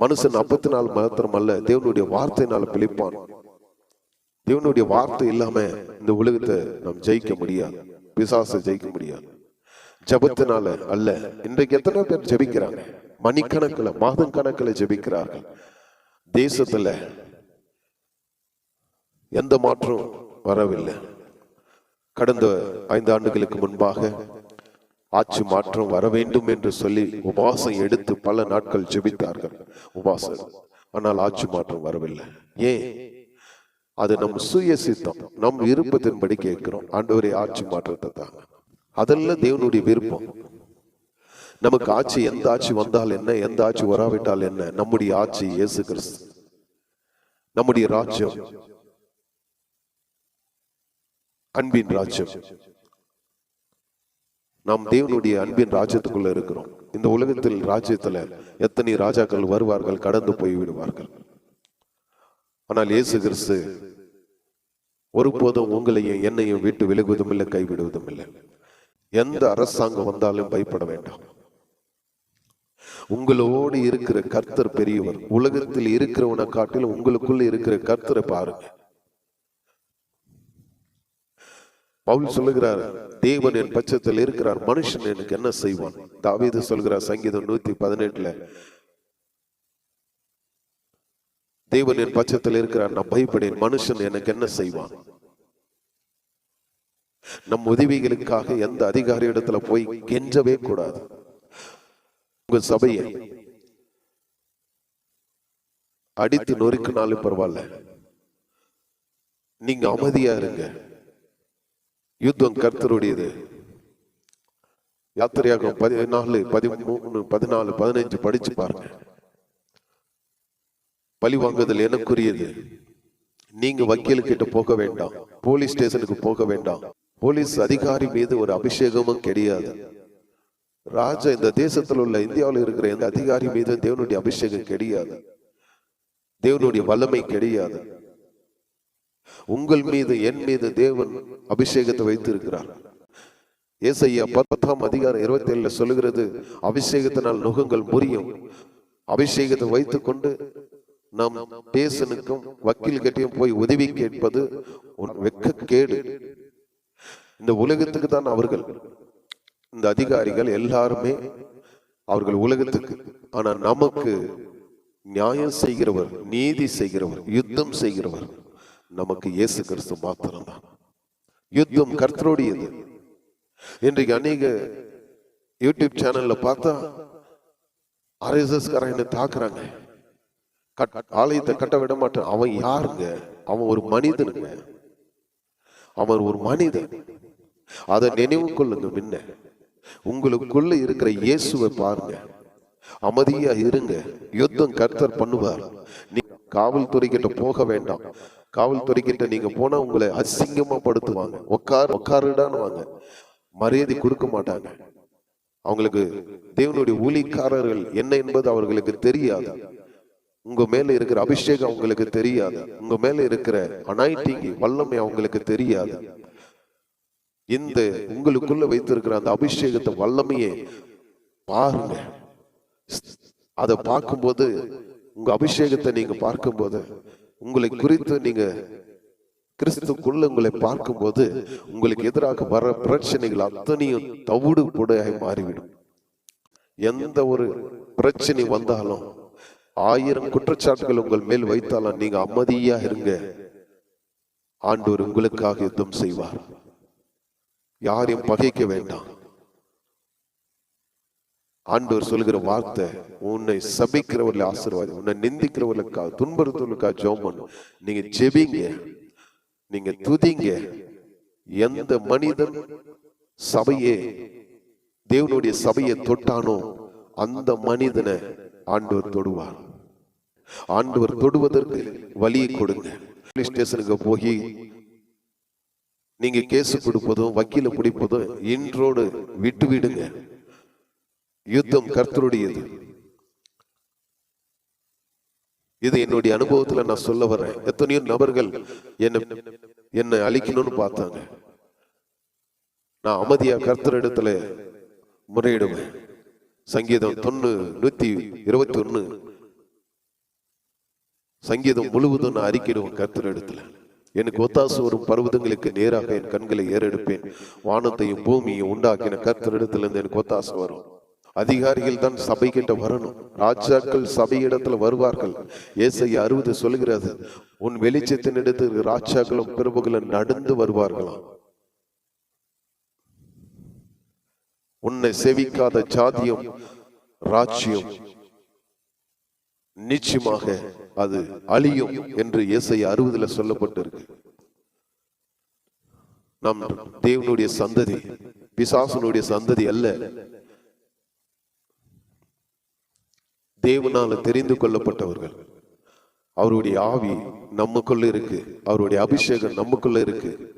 மனுஷன் அப்பத்தினால் மாத்திரம் அல்ல தேவனுடைய வார்த்தையினால பிழைப்பான் தேவனுடைய வார்த்தை இல்லாம இந்த உலகத்தை நாம் ஜெயிக்க முடியாது. பிசாசை ஜெயிக்க முடியாது. ஜபத்தினால அல்ல. இன்றைக்கு எத்தனை பேர் ஜெபிக்கிறாங்க. மணிக்கணக்கில் மாதம் கணக்கில் ஜெபிக்கிறார்கள். தேசத்துல எந்த மாற்றம் வரவில்லை. கடந்த ஐந்து ஆண்டுகளுக்கு முன்பாக ஆட்சி மாற்றம் வர வேண்டும் என்று சொல்லி உபாசம் எடுத்து பல நாட்கள் ஜெபித்தார்கள். உபாசம் ஆனால் ஆட்சி மாற்றம் வரவில்லை. ஏன்? அது நம் சுய சித்தம். நம் விருப்பத்தின்படி கேட்கிறோம். ஆண்டவரே ஆட்சி மாற்றத்தை தாங்க. அதெல்லாம் தேவனுடைய விருப்பம். நமக்கு ஆட்சி எந்த ஆட்சி வந்தால் என்ன? எந்த ஆட்சி வராவிட்டால் என்ன? நம்முடைய ஆட்சி இயேசு கிறிஸ்து. நம்முடைய ராஜ்யம். அன்பின் ராஜ்யம். நாம் தேவனுடைய அன்பின் ராஜ்யத்துக்குள்ள இருக்கிறோம். இந்த உலகத்தில் ராஜ்யத்துல எத்தனை ராஜாக்கள் வருவார்கள் கடந்து போய் விடுவார்கள் ஆனால் இயேசு கிறிஸ்து ஒருபோதும் உங்களையும் என்னையும் விட்டு விலகுவதும் இல்லை கைவிடுவதும் இல்லை. எந்த அரசாங்கம் வந்தாலும் பயப்பட வேண்டாம். உங்களோடு இருக்கிற கர்த்தர் பெரியவர் உலகத்தில் இருக்கிறவனை காட்டிலும் உங்களுக்குள்ள இருக்கிற கர்த்தரை பாருங்க. பவுல் சொல்லுகிறார் தேவன் என் பட்சத்தில் இருக்கிறார் மனுஷன் எனக்கு என்ன செய்வான்? தாவீது சொல்கிறார் சங்கீதம் நூத்தி பதினெட்டுல தேவன் என் பட்சத்தில் இருக்கிறார் நான் பயப்படேன் மனுஷன் எனக்கு என்ன செய்வான்? நம் உதவிகளுக்காக எந்த அதிகாரி இடத்துல போய் கெஞ்சவே கூடாது. உங்க சபையை அடித்து நொறுக்கினாலும் பரவாயில்ல. நீங்க அமைதியா இருங்க. யுத்தம் கர்த்தருடையது. யாத்திரையாகும் பதினாலு பதிமூணு பதினாலு பதினஞ்சு படிச்சு பாருங்க. பழி வாங்குதல் எனக்குரியது. நீங்க வக்கீல் கிட்ட போக வேண்டாம். போலீஸ் ஸ்டேஷனுக்கு போக வேண்டாம். போலீஸ் அதிகாரி மீது ஒரு அபிஷேகமும் கிடையாது. ராஜா இந்த தேசத்தில் உள்ள இந்தியாவில் இருக்கிற எந்த அதிகாரி மீது தேவனுடைய அபிஷேகம் கிடையாது. தேவனுடைய வல்லமை கிடையாது. உங்கள் மீது என் மீது தேவன் அபிஷேகத்தை வைத்திருக்கிறார். ஏசையா பத்தாம் அதிகாரம் இருபத்தி ஏழுல சொல்லுகிறது அபிஷேகத்தினால் நுகங்கள் முறியும். அபிஷேகத்தை வைத்துக்கொண்டு நாம் பேசனுக்கும் வக்கீல் கட்டியும் போய் உதவி கேட்பது ஒரு வெக்கக்கேடு. இந்த உலகத்துக்கு தான் அவர்கள் இந்த அதிகாரிகள் எல்லாருமே அவர்கள் உலகத்துக்கு. ஆனா நமக்கு நியாயம் செய்கிறவர் நீதி செய்கிறவர் யுத்தம் செய்கிறவர். நமக்கு இயேசு கிறிஸ்து மாத்திரம்தான். யுத்தம் கர்த்தரோடையது. இன்றைக்கு அநேக யூடியூப் சேனல்ல பார்த்தா ஆர்எஸ்எஸ் காரங்க தாக்குறாங்க. ஆலயத்தை கட்ட விட மாட்டான். அவன் யாருங்க? அவன் ஒரு மனிதனுங்க. அவன் ஒரு மனிதன். அதை நினைவு கொள்ளுங்க முன்ன. உங்களுக்குள்ள இருக்கிற இயேசுவை பாருங்க. அமைதியா இருங்க. யுத்தம் கர்த்தர் பண்ணுவார். நீ காவல்துறை கிட்ட போக வேண்டாம். காவல்துறை கிட்ட நீங்க போனா உங்களை அசிங்கமா படுத்துவாங்க உட்கார் உட்காருடான்னு வாங்க மரியாதை கொடுக்க மாட்டாங்க. அவங்களுக்கு தேவனுடைய ஊழிக்காரர்கள் என்ன என்பது அவர்களுக்கு தெரியாது. உங்க மேல இருக்கிற அபிஷேகம் அவங்களுக்கு தெரியாது. உங்க மேல இருக்கிற அனாயிட்டிங் வல்லமை அவங்களுக்கு தெரியாது. இந்த உங்களுக்குள்ள வைத்திருக்கிற அந்த அபிஷேகத்தை வல்லமையை பாருங்க. அதை பார்க்கும்போது உங்க அபிஷேகத்தை நீங்க பார்க்கும்போது உங்களை குறித்து நீங்க கிறிஸ்துக்குள்ள உங்களை பார்க்கும்போது உங்களுக்கு எதிராக வர பிரச்சனைகள் அத்தனையும் தவிடு புடையாய் மாறிவிடும். எந்த ஒரு பிரச்சனை வந்தாலும் ஆயிரம் குற்றச்சாட்டுகள் உங்கள் மேல் வைத்தாலும் நீங்க அமைதியா இருங்க. ஆண்டவர் உங்களுக்காக யுத்தம் செய்வார். யாரையும் பகைக்க வேண்டாம். ஆண்டவர் சொல்லுகிற வார்த்தை உன்னை சபிக்கிறவர்களை ஆசீர்வாதி உன்னை நிந்திக்கிறவர்களுக்காக துன்புறுத்தவர்களுக்காக ஜெபம் நீங்க ஜெபிங்க. நீங்க துதிங்க. எந்த மனிதன் சபையே தேவனுடைய சபையை தொட்டானோ அந்த மனிதனை ஆண்டவர் தொடுவார். ஆண்டவர் தொடுவதற்கு வழியை கொடுங்க. போலீஸ் ஸ்டேஷனுக்கு போய் நீங்க கேஸ் கொடுப்பதும் வக்கீல பிடிப்பதும் இன்றோடு விட்டு விடுங்க யுத்தம் கர்த்தருடையது. இது என்னுடைய அனுபவத்துல நான் சொல்ல வர்றேன். எத்தனையோ நபர்கள் என்ன என்னை அழிக்கணும்னு பார்த்தாங்க. நான் அமைதியா கர்த்தர் இடத்துல முறையிடுவேன். சங்கீதம் தொண்ணு நூத்தி இருபத்தி ஒண்ணு சங்கீதம் முழுவதும் நான் அறிக்கிடுவேன் கர்த்தர் இடத்துல எனக்கு ஒத்தாசு வரும் பருவதங்களுக்கு நேராக என் கண்களை ஏறெடுப்பேன். வானத்தையும் பூமியையும் உண்டாக்கின கர்த்தரிடத்திலிருந்து எனக்கு ஒத்தாசு வரும். அதிகாரிகள் தான் சபை கிட்ட வரணும். ராஜாக்கள் சபை இடத்துல வருவார்கள். ஏசை அறுபது சொல்கிறது உன் வெளிச்சத்தின் இடத்துக்கு ராஜாக்களும் பிரபுகளும் நடந்து வருவார்களாம். உன்னை செவிக்காத ஜாதியும் ராஜ்யம் நிச்சயமாக அது அழியும் என்று இயேசை அறுபதுல சொல்லப்பட்டிருக்கு. நம் தேவனுடைய சந்ததி பிசாசனுடைய சந்ததி அல்ல. தேவனால தெரிந்து கொள்ளப்பட்டவர்கள். அவருடைய ஆவி நமக்குள்ள இருக்கு. அவருடைய அபிஷேகம் நமக்குள்ள இருக்கு.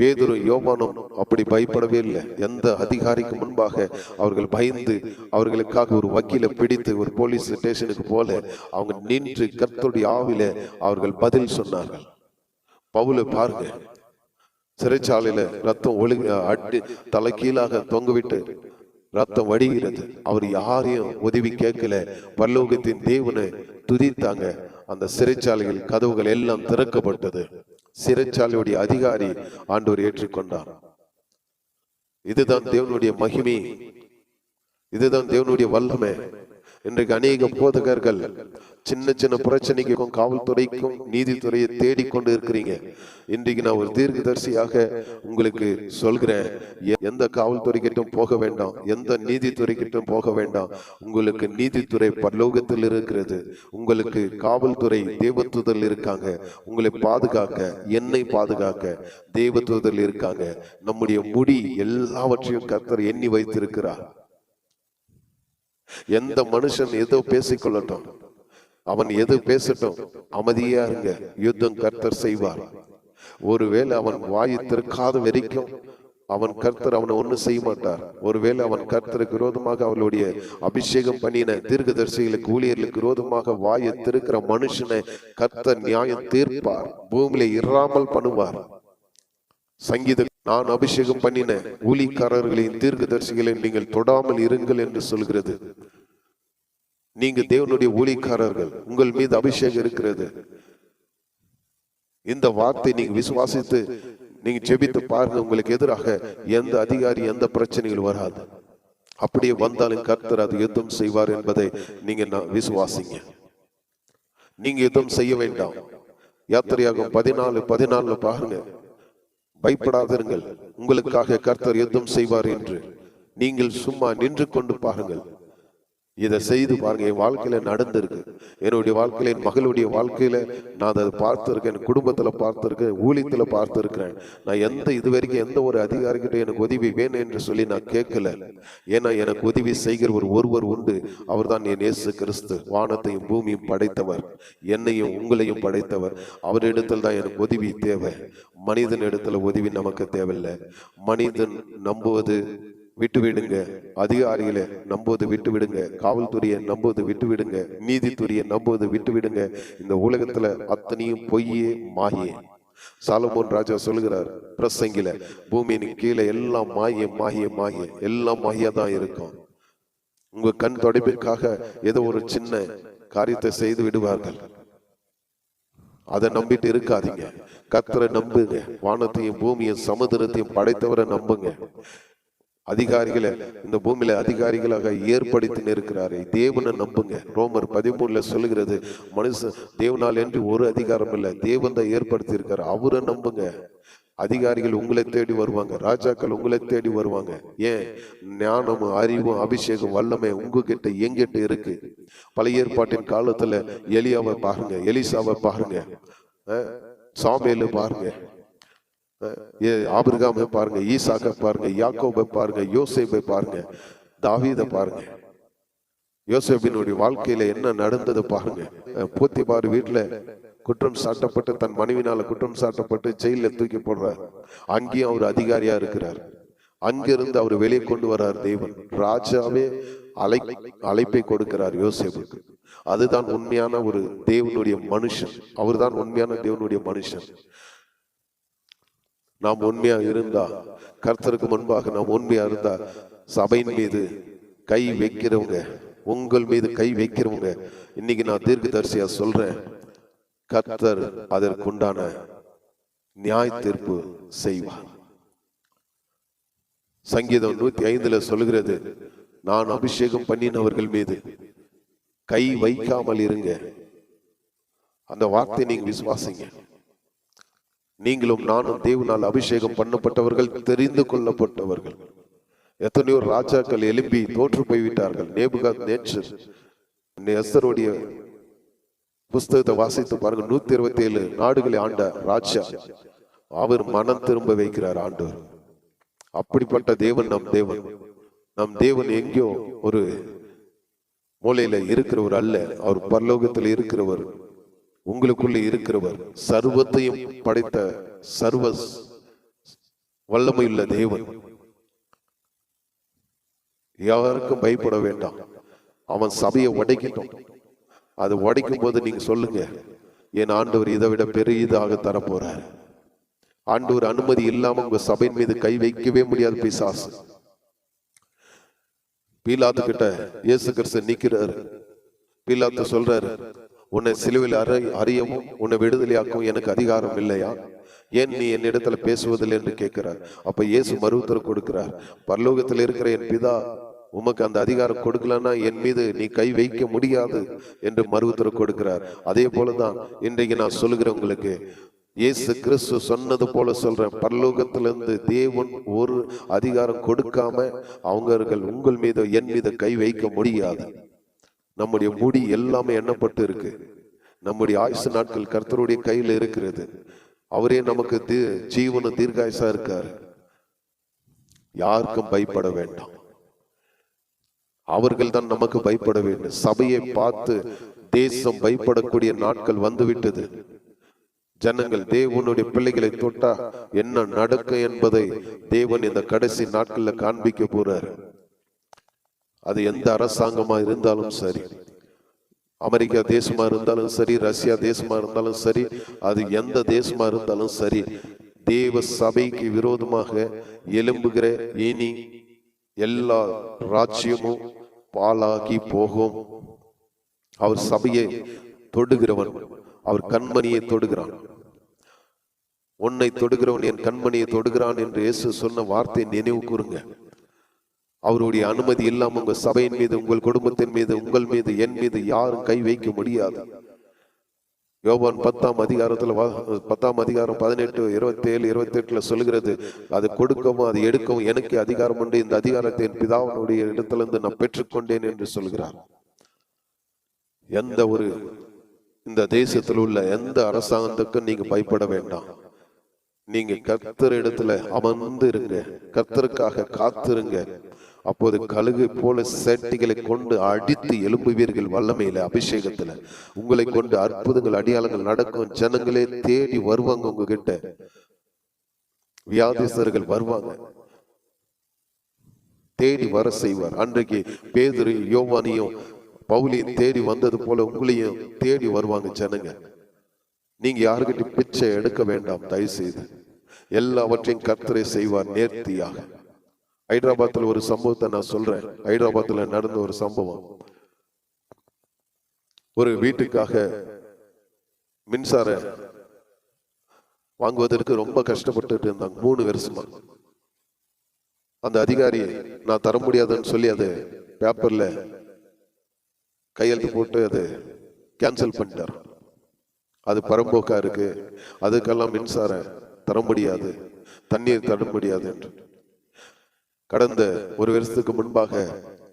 பேதுரும் யோபானும் அப்படி பயப்படவே இல்லை. எந்த அதிகாரிக்கு முன்பாக அவர்கள் பயந்து அவர்களுக்காக ஒரு வக்கீலை பிடித்து ஒரு போலீஸ் ஸ்டேஷனுக்கு போல அவங்க நின்று கத்தோடைய ஆவில அவர்கள் பதில் சொன்னார்கள். பவுல பாருங்க. சிறைச்சாலையில ரத்தம் ஒழுங்க அடி தலை கீழாக தொங்கவிட்டு ரத்தம் வடிகிறது. அவர் யாரையும் உதவி கேட்கல. பரலோகத்தின் தேவனை துதித்தாங்க. அந்த சிறைச்சாலையில் கதவுகள் எல்லாம் திறக்கப்பட்டது. சிறைச்சாலையுடைய அதிகாரி ஆண்டவர் ஏற்றுக்கொண்டார். இதுதான் தேவனுடைய மகிமை. இதுதான் தேவனுடைய வல்லமை. இன்றைக்கு அநேக போதகர்கள் சின்ன சின்ன பிரச்சனைக்கும் காவல்துறைக்கும் நீதித்துறையை தேடிக்கொண்டு இருக்கிறீங்க இன்றைக்கு நான் ஒரு தீர்க்கதரிசியாக உங்களுக்கு சொல்கிறேன். எ- எந்த காவல்துறை கிட்டும் போக வேண்டாம். எந்த நீதித்துறை கிட்டும் போக வேண்டாம். உங்களுக்கு நீதித்துறை பல்லோகத்தில் இருக்கிறது. உங்களுக்கு காவல்துறை தேவத்துதல் இருக்காங்க. உங்களை பாதுகாக்க என்னை பாதுகாக்க தேவத்துதல் இருக்காங்க. நம்முடைய முடி எல்லாவற்றையும் கர்த்தர் எண்ணி வைத்திருக்கிறார். எந்த மனுஷன் ஏதோ பேசிக்கொள்ளட்டும். அவன் எது பேசட்டும். அமைதியா இருங்க. யுத்தம் கர்த்தர் செய்வார். ஒருவேளை அவன் வாயு திறக்காத வரைக்கும் அவன் கர்த்தர் அவனை ஒண்ணும் செய்ய மாட்டார். ஒருவேளை அவன் கர்த்தருக்கு விரோதமாக அவளுடைய அபிஷேகம் பண்ணின தீர்க்கதரிசிகளுக்கு ஊழியர்களுக்கு விரோதமாக வாயை திருக்கிற மனுஷனை கர்த்தர் நியாயம் தீர்ப்பார். பூமியில இராமல் பண்ணுவார். சங்கீத நான் அபிஷேகம் பண்ணின ஊழிக்காரர்களின் தீர்க்கதரிசிகளை நீங்கள் தொடாமல் இருங்கள் என்று சொல்கிறது. நீங்க தேவனுடைய ஊழிக்காரர்கள் உங்கள் மீது அபிஷேகம் இருக்கிறது. இந்த வார்த்தை நீங்க விசுவாசித்து நீங்க ஜெபித்து பாருங்க உங்களுக்கு எதிராக எந்த அதிகாரி எந்த பிரச்சனைகள் வராது. அப்படியே வந்தாலும் கர்த்தர் அது யுத்தம் செய்வார் என்பதை நீங்க விசுவாசிங்க. நீங்க யுத்தம் செய்ய வேண்டாம். யாத்திரையாகும் பதினாலு பதினாலுல பாருங்க. பயப்படாதிருங்கள். உங்களுக்காக கர்த்தர் யுத்தம் செய்வார் என்று. நீங்கள் சும்மா நின்று கொண்டு பாருங்கள். இதை செய்து பாருங்க என் வாழ்க்கையில நடந்திருக்கு. என்னுடைய வாழ்க்கையில என் மகளுடைய வாழ்க்கையில நான் அதை பார்த்திருக்கேன் என் குடும்பத்துல பார்த்திருக்கேன் ஊழியத்துல பார்த்திருக்கிறேன். நான் எந்த இது வரைக்கும் எந்த ஒரு அதிகாரிகிட்ட எனக்கு உதவி வேணும் என்று சொல்லி நான் கேட்கல. ஏன்னா எனக்கு உதவி செய்கிற ஒரு ஒருவர் உண்டு. அவர்தான் என் இயேசு கிறிஸ்து. வானத்தையும் பூமியும் படைத்தவர். என்னையும் உங்களையும் படைத்தவர். அவரிடத்தில் தான் எனக்கு உதவி தேவை. மனிதன் இடத்துல உதவி நமக்கு தேவையில்லை. மனிதன் நம்புவது விட்டு விடுங்க. அதிகாரிகளை நம்புவது விட்டு விடுங்க. காவல்துறையை நம்புவது விட்டு விடுங்க. நீதித்துறையை நம்புவது விட்டு விடுங்க. இந்த உலகத்துல அத்தனையும் பொய்யே மாயே. சாலமோன் ராஜா சொல்லுகிறார் பிரசங்கில பூமியின் கீழே எல்லாம் மாயே மாயே மாயே. எல்லாம் மாயா தான் இருக்கும். உங்க கண் தொடைப்பிற்காக ஏதோ ஒரு சின்ன காரியத்தை செய்து விடுவார்கள். அதை நம்பிட்டு இருக்காதீங்க. கத்தரை நம்புங்க. வானத்தையும் பூமியும் சமுதிரத்தையும் படைத்தவரை நம்புங்க. அதிகாரிகளை இந்த பூமியில அதிகாரிகளாக ஏற்படுத்தி இருக்கிறாரே தேவனை நம்புங்க. ரோமர் பதிமூணுல சொல்லுகிறது மனுஷன் தேவனால் என்று ஒரு அதிகாரம் இல்லை. தேவன் தான் ஏற்படுத்தி இருக்காரு அவரை நம்புங்க. அதிகாரிகள் உங்களை தேடி வருவாங்க. ராஜாக்கள் உங்களை தேடி வருவாங்க. ஏன்? ஞானமும் அறிவும் அபிஷேகம் வல்லமை உங்ககிட்ட எங்கிட்ட இருக்கு? பழைய ஏற்பாட்டின் காலத்துல எலியாவை பாருங்க. எலிசாவை பாருங்க. சாமியில பாருங்க. ஏ, ஆபிரகாமை பாருங்க ஈசாக்கை பாருங்க யாக்கோபை பாருங்க யோசேபை பாருங்க தாவீதை பாருங்க. யோசேபினுடைய வாழ்க்கையில என்ன நடந்தது பாருங்க. அஹ், போத்திபார் வீட்டுல குற்றம் சாட்டப்பட்டு தன் மனைவினால குற்றம் சாட்டப்பட்டு ஜெயில தூக்கி போடுறார். அங்கேயும் அவர் அதிகாரியா இருக்கிறார். அங்கிருந்து அவர் வெளியே கொண்டு வர்றார் தேவன். ராஜாவே அழை அழைப்பை கொடுக்கிறார் யோசேபுக்கு அதுதான் உண்மையான ஒரு தேவனுடைய மனுஷன். அவர் தான் உண்மையான தேவனுடைய மனுஷன். நாம் உண்மையா இருந்தா கர்த்தருக்கு முன்பாக நாம் உண்மையா இருந்தா சபையின் மீது கை வைக்கிறவங்க உங்கள் மீது கை வைக்கிறவங்க இன்னைக்கு நான் தீர்க்கதரிசியா சொல்றேன் கர்த்தர் அதற்குண்டான நியாய தீர்ப்பு செய்வார். சங்கீதம் நூத்தி ஐந்துல சொல்கிறது நான் அபிஷேகம் பண்ணினவர்கள் மீது கை வைக்காமல் இருங்க. அந்த வார்த்தை நீங்க விசுவாசிங்க. நீங்களும் நானும் தேவனால் அபிஷேகம் பண்ணப்பட்டவர்கள் தெரிந்து கொள்ளப்பட்டவர்கள். எத்தனையோ ராஜாக்கள் எழுப்பி தோற்று போய்விட்டார்கள். நேபுகாத் நேச்சர் எஸ்தருடைய புஸ்தகத்தை வாசித்து பாருங்க நூத்தி இருபத்தி ஏழு நாடுகளை ஆண்ட ராஜா அவர் மனம் திரும்ப வைக்கிறார் ஆண்டவர். அப்படிப்பட்ட தேவன் நம் தேவன். நம் தேவன் எங்கேயோ ஒரு மூலையில இருக்கிறவர் அல்ல. அவர் பரலோகத்தில் இருக்கிறவர். உங்களுக்குள்ள இருக்கிறவர் சர்வத்தையும் படைத்த சர்வ வல்லமையுள்ள தேவன். யாருக்கும் பயப்பட வேண்டாம். அவன் சபையை உடைக்கட்டும். அது உடைக்கும் போது நீங்க சொல்லுங்க என் ஆண்டவர் இதை விட பெரியதாக தரப்போறார். ஆண்டவர் அனுமதி இல்லாம உங்க சபையின் மீது கை வைக்கவே முடியாது பிசாசு. பீலாத்து கிட்ட இயேசு கிறிஸ்து நிக்கிறாரு. பீலாத்து சொல்றாரு உன்னை சிலுவையில் அறை அறியவும் உன்னை விடுதலையாக்கவும் எனக்கு அதிகாரம் இல்லையா? ஏன் நீ என்னிடத்துல பேசுவதில்லை என்று கேட்கிறார். அப்ப இயேசு மறுத்தர் கொடுக்கிறார். பரலோகத்தில் இருக்கிற என் பிதா உமக்கு அந்த அதிகாரம் கொடுக்கலன்னா என் மீது நீ கை வைக்க முடியாது என்று மறுத்தர் கொடுக்கிறார். அதே போலதான் இன்றைக்கு நான் சொல்லுகிறேன் உங்களுக்கு இயேசு கிறிஸ்து சொன்னது போல சொல்றேன். பரலோகத்திலிருந்து தேவன் ஒரு அதிகாரம் கொடுக்காம அவங்கள் உங்கள் மீது என் மீது கை வைக்க முடியாது. நம்முடைய முடி எல்லாமே எண்ணப்பட்டு இருக்கு. நம்முடைய ஆயுசு நாட்கள் கர்த்தருடைய கையில் இருக்கிறது. அவரே நமக்கு தீ- ஜீவனும் தீர்காயுசா இருக்காரு. யாருக்கும் பயப்பட வேண்டாம். அவர்கள் தான் நமக்கு பயப்பட வேண்டும். சபையை பார்த்து தேசம் பயப்படக்கூடிய நாட்கள் வந்துவிட்டது. ஜனங்கள் தேவனுடைய பிள்ளைகளை தொட்டா என்ன நடக்கும் என்பதை தேவன் இந்த கடைசி நாட்கள்ல காண்பிக்க போறார். அது எந்த அரசாங்கமாக இருந்தாலும் சரி. அமெரிக்கா தேசமாக இருந்தாலும் சரி ரஷ்யா தேசமாக இருந்தாலும் சரி அது எந்த தேசமாக இருந்தாலும் சரி தேவ சபைக்கு விரோதமாக எலும்புகிற இனி எல்லா ராஜ்யமும் பாலாகி போகும். அவர் சபையை தொடுகிறவன் அவர் கண்மணியை தொடுகிறான். உன்னை தொடுகிறவன் என் கண்மணியை தொடுகிறான் என்று இயேசு சொன்ன வார்த்தை நினைவு கூறுங்க. அவருடைய அனுமதி இல்லாமல் உங்கள் சபையின் மீது உங்கள் குடும்பத்தின் மீது உங்கள் மீது என் மீது யாரும் கை வைக்க முடியாது. யோபான் பத்தாம் அதிகாரத்துல பத்தாம் அதிகாரம் பதினெட்டு இருபத்தி ஏழு இருபத்தி எட்டில் சொல்கிறது அது கொடுக்கவும் அது எடுக்கவும் எனக்கு அதிகாரம் உண்டு. இந்த அதிகாரத்தை என் பிதாவனுடைய இடத்திலிருந்து நான் பெற்றுக்கொண்டேன் என்று சொல்கிறார். எந்த ஒரு இந்த தேசத்தில் உள்ள எந்த அரசாங்கத்துக்கும் நீங்க பயப்பட வேண்டாம். நீங்க கர்த்தர் இடத்துல அமர்ந்து இருங்க கர்த்தருக்காக காத்திருங்க. அப்போது கழுகு போல சேட்டைகளை கொண்டு அடித்து எழுப்புவீர்கள் வல்லமையில அபிஷேகத்துல. உங்களை கொண்டு அற்புதங்கள் அடியாளங்கள் நடக்கும். ஜனங்களே தேடி வருவாங்க உங்ககிட்ட. வியாதிசர்கள் வருவாங்க. தேடி வர செய்வார். அன்றைக்கு பேதுரு யோவானியும் பவுலியும் தேடி வந்தது போல உங்களையும் தேடி வருவாங்க ஜனங்க. நீங்க யாருக்கிட்ட பிச்சை எடுக்க வேண்டாம். தயவு செய்து எல்லாவற்றையும் கர்த்தரை செய்வார் நேர்த்தியாக. ஹைதராபாத்தில் ஒரு சம்பவத்தை நான் சொல்றேன். ஹைதராபாத்தில் நடந்த ஒரு சம்பவம். ஒரு வீட்டுக்காக மின்சார வாங்குவதற்கு ரொம்ப கஷ்டப்பட்டுட்டு இருந்தாங்க. மூணு வருஷமா. அந்த அதிகாரி நான் தர முடியாதுன்னு சொல்லி அது பேப்பர்ல கையெழுத்து போட்டு அது கேன்சல் பண்ணிட்டார். அது பரம்போக்கா இருக்கு. அதுக்கெல்லாம் மின்சாரம் தர முடியாது. தண்ணீர் தர முடியாது என்று கடந்த ஒரு வருஷத்துக்கு முன்பாக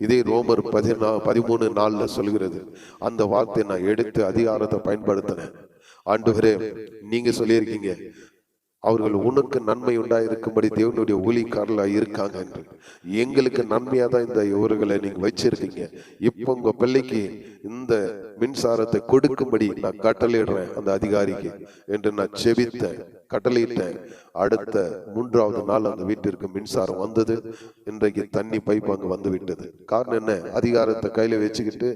இதே ரோமர் பதினா பதிமூணு நாள்ல சொல்கிறது அந்த வார்த்தை நான் எடுத்து அதிகாரத்தை பயன்படுத்தினேன். ஆண்டவரே நீங்க சொல்லியிருக்கீங்க. அவர்கள் உனக்கு நன்மை உண்டாயிருக்கும்படி தேவனுடைய ஊழிக்காரலா இருக்காங்க என்று. எங்களுக்கு நன்மையா தான் இந்த இவர்களை நீங்க வச்சிருக்கீங்க. இப்போ உங்க பிள்ளைக்கு இந்த மின்சாரத்தை கொடுக்கும்படி நான் கட்டளையிடுறேன் அந்த அதிகாரிக்கு என்று நான் செபித்தேன். கட்டளையிட்ட அடுத்த மூன்றாவது நாள் அந்த வீட்டிற்கு மின்சாரம் வந்தது. இன்றைக்கு தண்ணி பைப் அங்கே வந்து விட்டது காரணம் என்ன? அதிகாரத்தை கையில வச்சுக்கிட்டு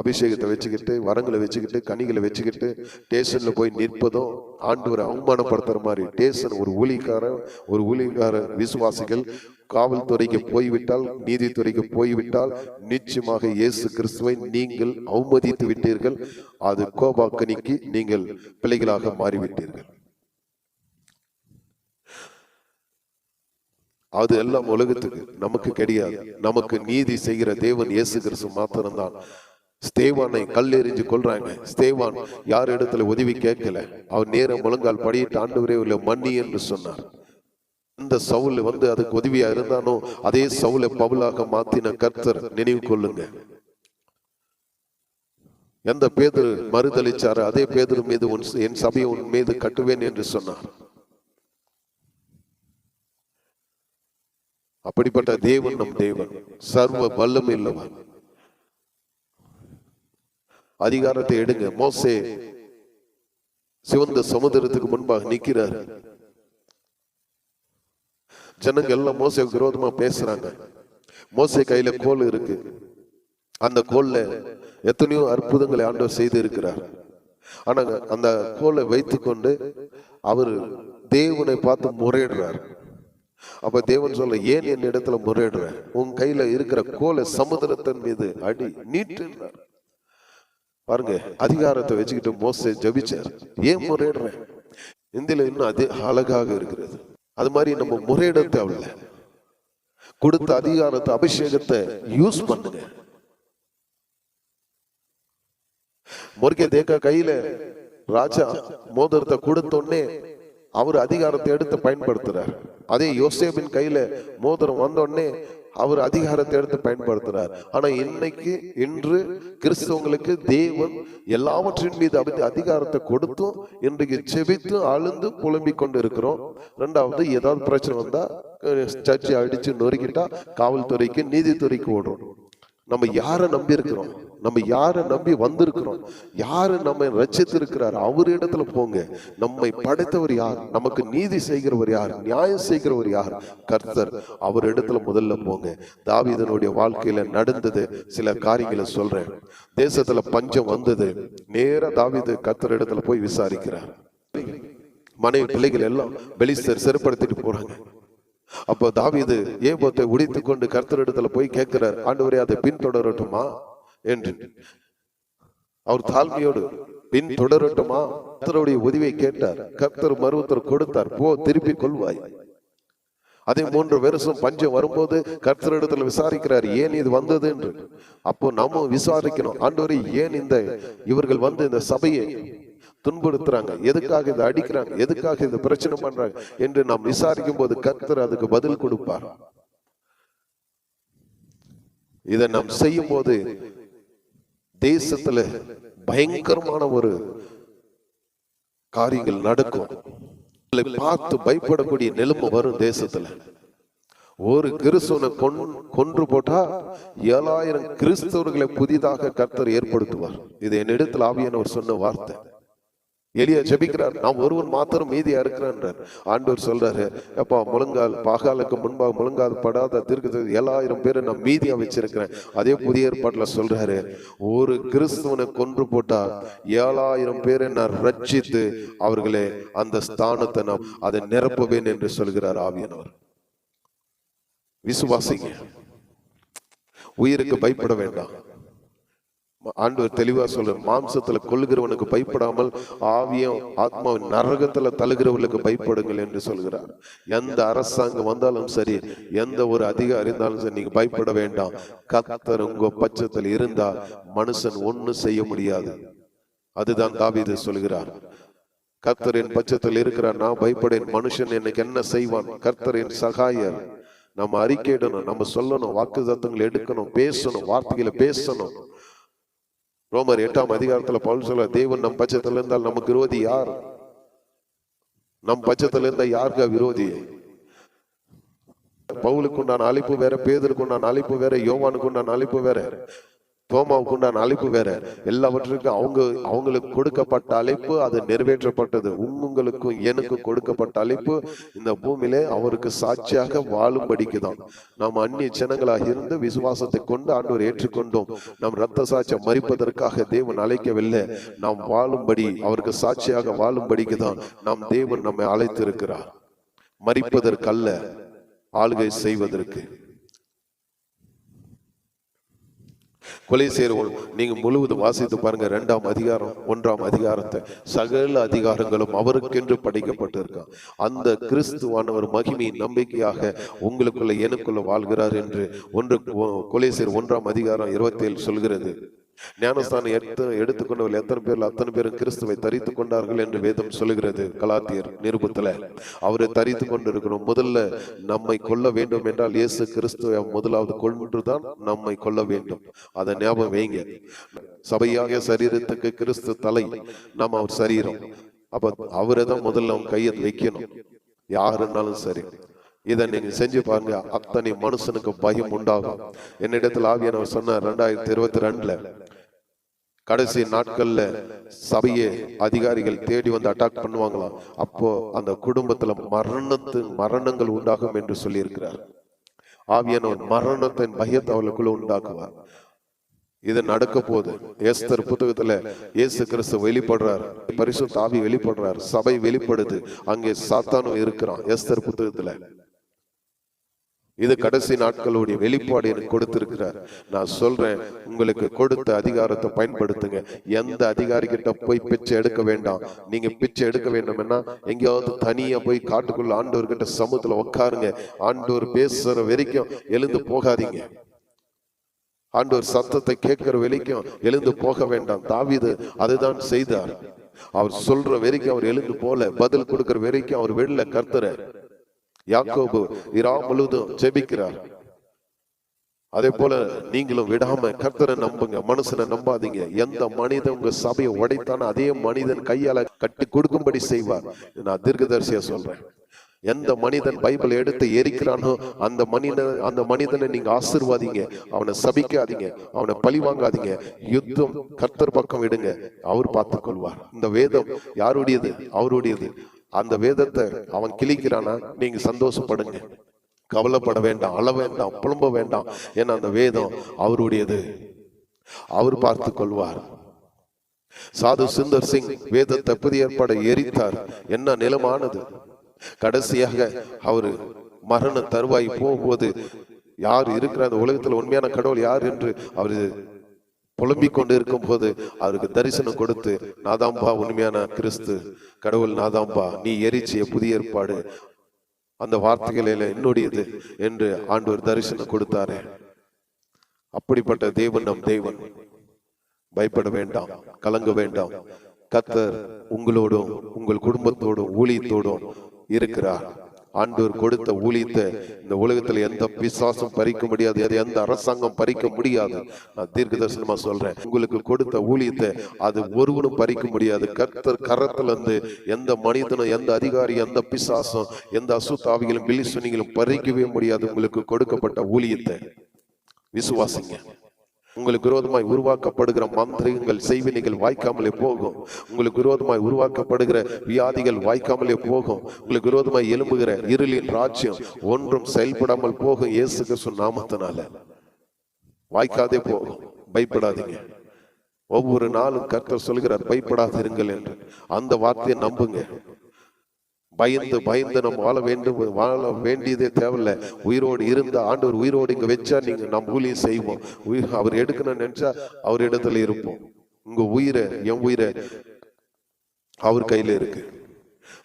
அபிஷேகத்தை வச்சுக்கிட்டு வரங்களை வச்சுக்கிட்டு கனிகளை வச்சுக்கிட்டு ஸ்டேஷன்ல போய் நிற்பதும் ஆண்டவரை அவமானப்படுத்துற மாதிரி. ஸ்டேஷன் ஒரு ஊழிக்காரன் ஒரு ஊழிக்கார விசுவாசிகள் காவல்துறைக்கு போய்விட்டால் நீதித்துறைக்கு போய்விட்டால் நிச்சயமாக இயேசு கிறிஸ்துவை நீங்கள் அவமதித்து விட்டீர்கள். அது கோபாக்கனிக்கு நீங்கள் பிள்ளைகளாக மாறிவிட்டீர்கள். அது எல்லாம் உலகத்துக்கு நமக்கு கிடையாது. நமக்கு நீதி செய்கிற தேவன் இயேசு கிறிஸ்து மாத்திரம்தான். ஸ்தேவானை கல் எறிஞ்சு கொள்றாங்க ஸ்தேவான் யார் இடத்துல உதவி கேட்கல? அவர் நேரம் முழங்கால் படியிட்டு ஆண்டவரே உள்ள மன்னி என்று சொன்னார். இந்த சவுல் வந்து அதுக்கு உதவியா இருந்தானோ அதே சவுலை பவுலாக மாத்தின கர்த்தர் நினைவு கொள்ளுங்க. எந்த பேதர் மறுதளிச்சாரு அதே பேதர் மீது உன் என் சபையை உன் மீது கட்டுவேன் என்று சொன்னார். அப்படிப்பட்ட தேவன் நம் தேவன். சர்வ வல்லம் இல்லவன் அதிகாரத்தை எடுங்க. மோசே சிவந்த சமுதிரத்துக்கு முன்பாக நிற்கிறார் ஜனங்க எல்லாம் மோசை விரோதமா பேசுறாங்க. மோசை கையில கோல் இருக்கு. அந்த கோல்ல எத்தனையோ அற்புதங்களை ஆண்டவர் செய்து இருக்கிறார் ஆனா அந்த கோலை வைத்துக்கொண்டு அவர் தேவனை பார்த்து முறையிடுறார். அப்ப தேவன் சொல்ல ஏன் என் இடத்துல முறையிடுற? உன் கையில இருக்கிற கோலை சமுதிரத்தின் மீது அடி நீட்டுன்றார் பாருங்க அதிகாரத்தை வச்சுக்கிட்டு மோச ஜபிச்சார். ஏன் முறையிடுறேன் இந்தியில இன்னும் அது அழகாக இருக்கிறது. அது மாதிரி நம்ம முறையிட தேவையில்ல கொடுத்த அதிகாரத்தை அபிஷேகத்தை யூஸ் பண்ணுங்க. முருகே தேக்கா கையில ராஜா மோதிரத்தை கொடுத்த உடனே அவர் அதிகாரத்தை எடுத்து பயன்படுத்துறார். அதே யோசேபின் கையில மோதிரம் வந்தோடனே அவர் அதிகாரத்தை எடுத்து பயன்படுத்துறார் ஆனா இன்னைக்கு இன்று கிறிஸ்தவங்களுக்கு தேவன் எல்லாவற்றின் மீது அப்படி அதிகாரத்தை கொடுத்தும் இன்றைக்கு செபித்து அழுந்து புலம்பிக் கொண்டு இருக்கிறோம் ரெண்டாவது ஏதாவது பிரச்சனை வந்தா சர்ச்சை அடிச்சு நொறுக்கிட்டா காவல்துறைக்கு நீதித்துறைக்கு ஓடுறோம். நம்ம யாரை நம்பி இருக்கிறோம்? நம்ம யாரை நம்பி வந்திருக்கிறோம்? யாரு நம்ம ரச்சித்து இருக்கிறார் அவர் இடத்துல போங்க. நம்மை படைத்தவர் யார்? நமக்கு நீதி செய்கிறவர் யார்? நியாயம் செய்கிறவர் யார்? கர்த்தர் அவர் இடத்துல முதல்ல போங்க. தாவிதனுடைய வாழ்க்கையில நடந்தது சில காரியங்களை சொல்றேன். தேசத்துல பஞ்சம் வந்தது. நேர தாவிது கர்த்தர் இடத்துல போய் விசாரிக்கிறார். மனைவி பிள்ளைகள் எல்லாம் பெலிஸ்தர் சிறப்படுத்திட்டு போறாங்க. அப்போ தாவிது ஏபோத்தை உடைத்து கொண்டு கர்த்தரிடத்துல போய் கேட்கிறார் ஆண்டவரே அதை பின்தொடரட்டுமா? என்று அவர் தாழ்மையோடு பின் தொடரட்டுமா? கர்த்தருடைய உதவியை கேட்டார். கர்த்தர் மருவத்தர் கொடுத்தார் போ திருப்பி கொள்வாய். அதே மூன்று வருஷம் பஞ்சம் வரும்போது கர்த்தரிடத்துல விசாரிக்கிறார் ஏன் இது வந்தது? என்று. அப்போ நாம விசாரிக்கணும் ஆண்டவரை ஏன் இந்த இவர்கள் வந்து இந்த சபையை துன்புறுத்துறாங்க. எதுக்காக இதை அடிக்கிறாங்க? எதுக்காக இதை பிரச்சனை பண்றாங்க? என்று நாம் விசாரிக்கும் போது கர்த்தர் அதுக்கு பதில் கொடுப்பார். இதை நாம் செய்யும் போது தேசத்துல பயங்கரமான ஒரு காரியங்கள் நடக்கும். பார்த்து பயப்படக்கூடிய நிலைமை வரும் தேசத்துல. ஒரு கிறிஸ்துவனை கொன் கொன்று போட்டா ஏழாயிரம் கிறிஸ்தவர்களை புதிதாக கர்த்தர் ஏற்படுத்துவார். இது என்னிடத்தில் ஆவியானவர் சொன்ன வார்த்தை. எளிய ஜபிக்கிறார். நான் ஒருவன் மாத்திரம் மீதியா இருக்கிறான்றார். ஆண்டவர் சொல்றாரு அப்பா முழங்கால் பாகாலுக்கு முன்பாக முழங்கால் படாத தீர்க்க ஏழாயிரம் பேரை நான் மீதியா வச்சிருக்கிறேன். அதே புதிய ஏற்பாட்டுல சொல்றாரு ஒரு கிறிஸ்துவனை கொன்று போட்டா ஏழாயிரம் பேரை நான் ரட்சித்து அவர்களே அந்த ஸ்தானத்தை நான் அதை நிரப்புவேன் என்று சொல்கிறார் ஆவியனவர். விசுவாசிங்க உயிருக்கு பயப்பட வேண்டாம். ஆண்டவர் தெளிவா சொல்ற மாம்சத்துல கொள்ளுகிறவனுக்கு பயப்படாமல் ஆவியம் ஆத்மாவின் நரகத்துல தழுகிறவர்களுக்கு பயப்படுங்கள் என்று சொல்கிறார். எந்த அரசாங்கம் வந்தாலும் சரி எந்த ஒரு அதிகாரி இருந்தாலும் சரி நீங்க பயப்பட வேண்டாம். கத்தர் உங்க பட்சத்தில் இருந்தா மனுஷன் ஒண்ணு செய்ய முடியாது. அதுதான் தாவீது சொல்கிறார். கர்த்தரின் பட்சத்தில் இருக்கிறார். நான் பயப்படேன். மனுஷன் எனக்கு என்ன செய்வான்? கர்த்தரின் சகாயர். நம்ம அறிக்கையிடணும் நம்ம சொல்லணும். வாக்கு தத்துவங்களை எடுக்கணும். பேசணும். வார்த்தைகளை பேசணும். ரோமர் எட்டாம் அதிகாரத்துல பவுல் சொல்ல தேவன் நம் பட்சத்துல இருந்தால் நமக்கு விரோதி யார்? நம் பட்சத்துல இருந்தா யாருக்கா விரோதி? பவுலுக்கு உண்டான அழைப்பு வேற பேதருக்கு உண்டான அழைப்பு வேற யோவானுக்கு உண்டான அழைப்பு வேற. தோமாவுக்கு உண்டான அழைப்பு வேற. எல்லாவற்றுக்கும் அவங்க அவங்களுக்கு கொடுக்கப்பட்ட அழைப்பு அது நிறைவேற்றப்பட்டது. உங்களுக்கும் எனக்கும் கொடுக்கப்பட்ட அழைப்பு இந்த பூமியிலே அவருக்கு சாட்சியாக வாழும்படிக்கு தான். நாம் அந்நிய ஜனங்களாக இருந்து விசுவாசத்தை கொண்டு ஆண்டவர் ஏற்றுக்கொண்டோம். நம் ரத்த சாட்சியம் மறிப்பதற்காக தேவன் அழைக்கவில்லை. நாம் வாழும்படி அவருக்கு சாட்சியாக வாழும்படிக்கு தான் நாம் தேவன் நம்மை அழைத்திருக்கிறார். மறிப்பதற்கல்ல ஆளுகை செய்வதற்கு. கொலை செய்கிறவள் நீங்க முழுவதும் வாசித்து பாருங்க ரெண்டாம் அதிகாரம் ஒன்றாம் அதிகாரத்தை. சகல அதிகாரங்களும் அவருக்கென்று படைக்கப்பட்டிருக்கான் அந்த கிறிஸ்துவானவர் மகிமையின் நம்பிக்கையாக உங்களுக்குள்ள எனக்குள்ள வாழ்கிறார் என்று ஒன்று கொலை செய்கிற ஒன்றாம் அதிகாரம் இருபத்தேழு சொல்கிறது. ஞானஸ்தானம் எடுத்து எடுத்துக்கொண்டவர்கள் எத்தனை பேர்ல அத்தனை பேரும் கிறிஸ்துவை தரித்து கொண்டார்கள் என்று வேதம் சொல்லுகிறது. கலாத்தியர் நிருபத்துல. அவரை தரித்து கொண்டிருக்கிறோம் முதல்ல நம்மை கொல்ல வேண்டும் என்றால் இயேசு கிறிஸ்துவை முதலாவது கொன்றுதான் நம்மை கொல்ல வேண்டும். அதை ஞாபகம் வைங்க. சபையாக சரீரத்துக்கு கிறிஸ்து தலை நாம் அவர் சரீரம். அப்ப அவரை தான் முதல்ல அவன் கையை வைக்கணும். யாருன்னாலும் சரி. இதை நீங்க செஞ்சு பாருங்க. அத்தனை மனுஷனுக்கு பயம் உண்டாகும். என்னிடத்தில் ஆவியானவர் சொன்னார் ரெண்டாயிரத்தி இருபத்தி ரெண்டுல கடைசி நாட்கள்ல சபையை அதிகாரிகள் தேடி வந்து அட்டாக் பண்ணுவாங்களாம். அப்போ அந்த குடும்பத்துல மரணத்து மரணங்கள் உண்டாகும் என்று சொல்லியிருக்கிறார். ஆவியானவர் மரணத்தின் பயத்தை அவளுக்குள்ள உண்டாக்குவார். இது நடக்க போகுது. ஏஸ்தர் புத்தகத்துல இயேசு கிறிஸ்து வெளிப்படுறார். பரிசு ஆவி வெளிப்படுறார். சபை வெளிப்படுது. அங்கே சாத்தானும் இருக்கிறான். ஏஸ்தர் புத்தகத்துல. இது கடைசி நாட்களுடைய வெளிப்பாடு எனக்கு கொடுத்திருக்கிறார். நான் சொல்றேன் உங்களுக்கு கொடுத்த அதிகாரத்தை பயன்படுத்துங்க. எந்த அதிகாரி கிட்ட போய் பிச்சை எடுக்க வேண்டாம். நீங்க பிச்சை எடுக்க வேண்டும்னா எங்கேயாவது தனியா போய் காட்டுக்குள்ள ஆண்டோர்கிட்ட சமூகத்துல உட்காருங்க ஆண்டோர் பேசுற வரைக்கும் எழுந்து போகாதீங்க. ஆண்டோர் சத்தத்தை கேட்கிற வரைக்கும் எழுந்து போக வேண்டாம். தாவிது அதுதான் செய்தார். அவர் சொல்ற வரைக்கும் அவர் எழுந்து போல பதில் கொடுக்கிற வரைக்கும் அவர் வெளில கர்த்தர யாக்கோபு இரா முழுவதும் ஜெபிக்கிறார். அதே போல நீங்களும் விடாம கர்த்தரை நம்புங்க மனுஷனை நம்பாதீங்க. எந்த மனிதன் உங்க சபையை உடைத்தானோ அதே மனிதன் கையால கட்டி கொடுக்கும்படி செய்வார். நான் தீர்க்கதரிசியா சொல்றேன். எந்த மனிதன் பைபிள் எடுத்து எரிக்கிறானோ அந்த மனிதன் அந்த மனிதனை நீங்க ஆசிர்வாதீங்க. அவனை சபிக்காதீங்க. அவனை பழி வாங்காதீங்க. யுத்தம் கர்த்தர் பக்கம் விடுங்க. அவர் பார்த்துக் கொள்வார் இந்த வேதம் யாருடையது? அவருடையது. அந்த வேதத்தை அவன் கிழிக்கிறானா? நீங்க சந்தோஷப்படுங்க. கவலைப்பட வேண்டாம் அழ வேண்டாம் புலம்ப வேண்டாம். ஏன்னா அந்த வேதம் அவருடையது. அவர் பார்த்து கொள்வார். சாது சுந்தர் சிங் வேதத்தை புதிய ஏற்பாடை எரித்தார். என்ன நிலமானது? கடைசியாக அவரு மரண தருவாய் போகும்போது யார் இருக்கிற அந்த உலகத்தில் உண்மையான கடவுள் யார் என்று அவர் புலம்பிக் கொண்டு இருக்கும் போது அவருக்கு தரிசனம் கொடுத்து நாதாம்பா உண்மையான கிறிஸ்து கடவுள் நாதாம்பா நீ எரிச்சிய புதிய ஏற்பாடு அந்த வார்த்தைகளில என்னுடையது என்று ஆண்டவர் தரிசனம் கொடுத்தாரு. அப்படிப்பட்ட தேவன் நம் தேவன். பயப்பட வேண்டாம் கலங்க வேண்டாம். கத்தர் உங்களோடும் உங்கள் குடும்பத்தோடும் ஊழியத்தோடும் இருக்கிறார். ஆண்டவர் கொடுத்த ஊழியத்தை இந்த உலகத்துல எந்த பிசாசும் பறிக்க முடியாது அது எந்த அரசாங்கம் பறிக்க முடியாது. நான் தீர்க்க தரிசனமா சொல்றேன். உங்களுக்கு கொடுத்த ஊழியத்தை அது ஒருவனும் பறிக்க முடியாது. கர்த்தர் கரத்துல இருந்து எந்த மனிதனும் எந்த அதிகாரி எந்த பிசாசும் எந்த அசுத்தாவிகளும் பில்லிசுனிகளும் பறிக்கவே முடியாது. உங்களுக்கு கொடுக்கப்பட்ட ஊழியத்தை விசுவாசிங்க. உங்களுக்கு விரோதமாய் உருவாக்கப்படுகிற மந்திரங்கள் செய்வினைகள் வாய்க்காமலே போகும். உங்களுக்கு விரோதமாய் உருவாக்கப்படுகிற வியாதிகள் வாய்க்காமலே போகும். உங்களுக்கு விரோதமாய் எழும்புகிற இருளின் ராஜ்யம் ஒன்றும் செயல்படாமல் போகும் இயேசு கிறிஸ்து நாமத்தினால. வாய்க்காதே போகும். பயப்படாதீங்க. ஒவ்வொரு நாளும் கர்த்தர் சொல்கிறார் பயப்படாதிருங்கள் என்று. அந்த வார்த்தையை நம்புங்க. பயந்து பயந்து நம்ம வாழ வேண்டும் வாழ வேண்டியதே தேவையில்லை. உயிரோடு இருந்த ஆண்டவர் உயிரோடு இங்க வச்சா நீங்க நம்ம ஊழியம் செய்வோம். உயிர் அவர் எடுக்கணும்னு நினைச்சா அவர் இடத்துல இருப்போம். உங்க உயிரை என் உயிரை அவர் கையில இருக்கு.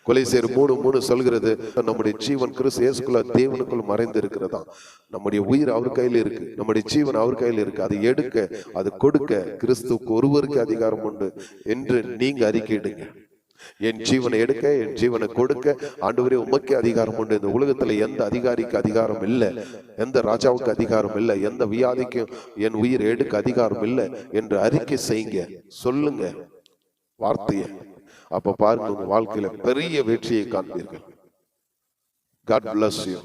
கொலை செய்யற மூணு மூணு சொல்கிறது நம்முடைய ஜீவன் கிறிஸ்து இயேசுக்குள்ள தேவனுக்குள் மறைந்து இருக்கிறதா நம்முடைய உயிர் அவர் கையில இருக்கு. நம்முடைய ஜீவன் அவர் கையில இருக்கு. அதை எடுக்க அது கொடுக்க கிறிஸ்துவுக்கு ஒருவருக்கு அதிகாரம் உண்டு என்று நீங்க அறிக்கையிடுங்க. என் ஜீவனை எடுக்க என் ஜீவனை கொடுக்க. ஆண்டவரே உமக்கே அதிகாரம் உண்டு. இந்த உலகத்துல எந்த அதிகாரிக்கு அதிகாரம் இல்லை? எந்த ராஜாவுக்கு அதிகாரம் இல்லை? எந்த வியாதிக்கும் என் உயிர் எடுக்க அதிகாரம் இல்லை? என்று அறிக்கை செய்யுங்க. சொல்லுங்க. வார்த்தையை. அப்ப பாருங்க உங்க வாழ்க்கையில பெரிய வெற்றியை காண்பீர்கள். God bless you.